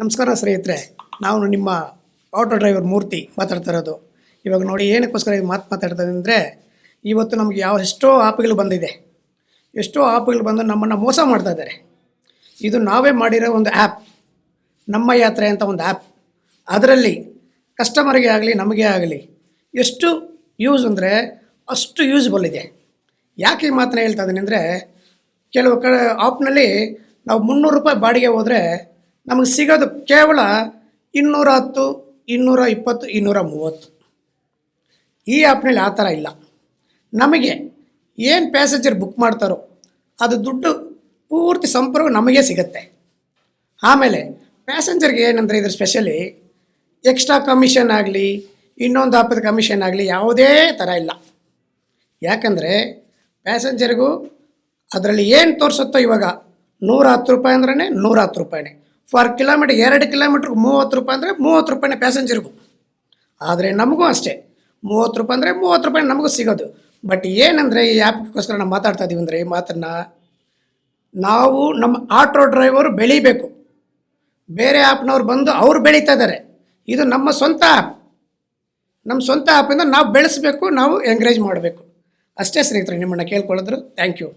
ನಮಸ್ಕಾರ ಸ್ನೇಹಿತರೆ ನಾವು ನಿಮ್ಮ ಆಟೋ ಡ್ರೈವರ್ ಮೂರ್ತಿ ಮಾತಾಡ್ತಾ ಇರೋದು. ಇವಾಗ ನೋಡಿ ಏನಕ್ಕೋಸ್ಕರ ಇದು ಮಾತು ಮಾತಾಡ್ತಾ ಅಂದರೆ, ಇವತ್ತು ನಮಗೆ ಯಾವ ಎಷ್ಟೋ ಆಪ್ಗಳು ಬಂದಿದೆ. ಎಷ್ಟೋ ಆಪ್ಗಳು ಬಂದು ನಮ್ಮನ್ನು ಮೋಸ ಮಾಡ್ತಾ ಇದ್ದಾರೆ. ಇದು ನಾವೇ ಮಾಡಿರೋ ಒಂದು ಆ್ಯಪ್ ನಮ್ಮ ಯಾತ್ರೆ ಅಂತ ಒಂದು ಆ್ಯಪ್ ಅದರಲ್ಲಿ ಕಸ್ಟಮರಿಗೆ ಆಗಲಿ, ನಮಗೆ ಆಗಲಿ ಎಷ್ಟು ಯೂಸ್ ಅಂದರೆ ಅಷ್ಟು ಯೂಸ್ಬಲ್ ಇದೆ. ಯಾಕೆ ಈ ಮಾತನ್ನ ಹೇಳ್ತಾ ಇದ್ದೀನಿ ಅಂದರೆ, ಕೆಲವು ಕಡೆ ಆಪ್ನಲ್ಲಿ ನಾವು ಮುನ್ನೂರು ರೂಪಾಯಿ ಬಾಡಿಗೆ ಹೋದರೆ ನಮಗೆ ಸಿಗೋದು ಕೇವಲ ಇನ್ನೂರ ಹತ್ತು ಇನ್ನೂರ ಇಪ್ಪತ್ತು ಇನ್ನೂರ ಮೂವತ್ತು ಈ ಆ್ಯಪ್ನಲ್ಲಿ ಆ ಥರ ಇಲ್ಲ. ನಮಗೆ ಏನು ಪ್ಯಾಸೆಂಜರ್ ಬುಕ್ ಮಾಡ್ತಾರೋ ಅದು ದುಡ್ಡು ಪೂರ್ತಿ ಸಂಪರ್ಕ ನಮಗೆ ಸಿಗುತ್ತೆ. ಆಮೇಲೆ ಪ್ಯಾಸೆಂಜರ್ಗೆ ಏನಂದರೆ ಇದ್ರ ಸ್ಪೆಷಲಿ ಎಕ್ಸ್ಟ್ರಾ ಕಮಿಷನ್ ಆಗಲಿ, ಇನ್ನೊಂದು ಹಬ್ಬದ ಕಮಿಷನ್ ಆಗಲಿ ಯಾವುದೇ ಥರ ಇಲ್ಲ. ಯಾಕಂದರೆ ಪ್ಯಾಸೆಂಜರ್ಗೂ ಅದರಲ್ಲಿ ಏನು ತೋರಿಸುತ್ತೋ ಇವಾಗ ನೂರ ಹತ್ತು ರೂಪಾಯಿ ಅಂದ್ರೆ ನೂರ ಹತ್ತು ರೂಪಾಯಿನೇ. ಫಾರ್ ಕಿಲೋಮೀಟ್ರ್ ಎರಡು ಕಿಲೋಮೀಟ್ರ್ಗೆ ಮೂವತ್ತು ರೂಪಾಯಿ ಅಂದರೆ ಮೂವತ್ತು ರೂಪಾಯಿನೇ ಪ್ಯಾಸೆಂಜರ್ಗೂ ಆದರೆ ನಮಗೂ ಅಷ್ಟೇ. ಮೂವತ್ತು ರೂಪಾಯಿ ಅಂದರೆ ಮೂವತ್ತು ರೂಪಾಯಿ ನಮಗೂ ಸಿಗೋದು. ಬಟ್ ಏನಂದರೆ ಈ ಆ್ಯಪ್ಗೋಸ್ಕರ ನಾವು ಮಾತಾಡ್ತಾ ಇದ್ದೀವಿ ಅಂದರೆ ಈ ಮಾತನ್ನು ನಾವು ನಮ್ಮ ಆಟೋ ಡ್ರೈವರು ಬೆಳಿಬೇಕು. ಬೇರೆ ಆ್ಯಪ್ನವ್ರು ಬಂದು ಅವ್ರು ಬೆಳೀತಾ ಇದ್ದಾರೆ ಇದು ನಮ್ಮ ಸ್ವಂತ ಆ್ಯಪ್ ನಮ್ಮ ಸ್ವಂತ ಆ್ಯಪಿಂದ ನಾವು ಬೆಳೆಸಬೇಕು, ನಾವು ಎಂಕರೇಜ್ ಮಾಡಬೇಕು. ಅಷ್ಟೇ ಸ್ನೇಹಿತರೆ, ನಿಮ್ಮನ್ನು ಕೇಳ್ಕೊಳ್ಳೋದ್ರು ಥ್ಯಾಂಕ್ ಯು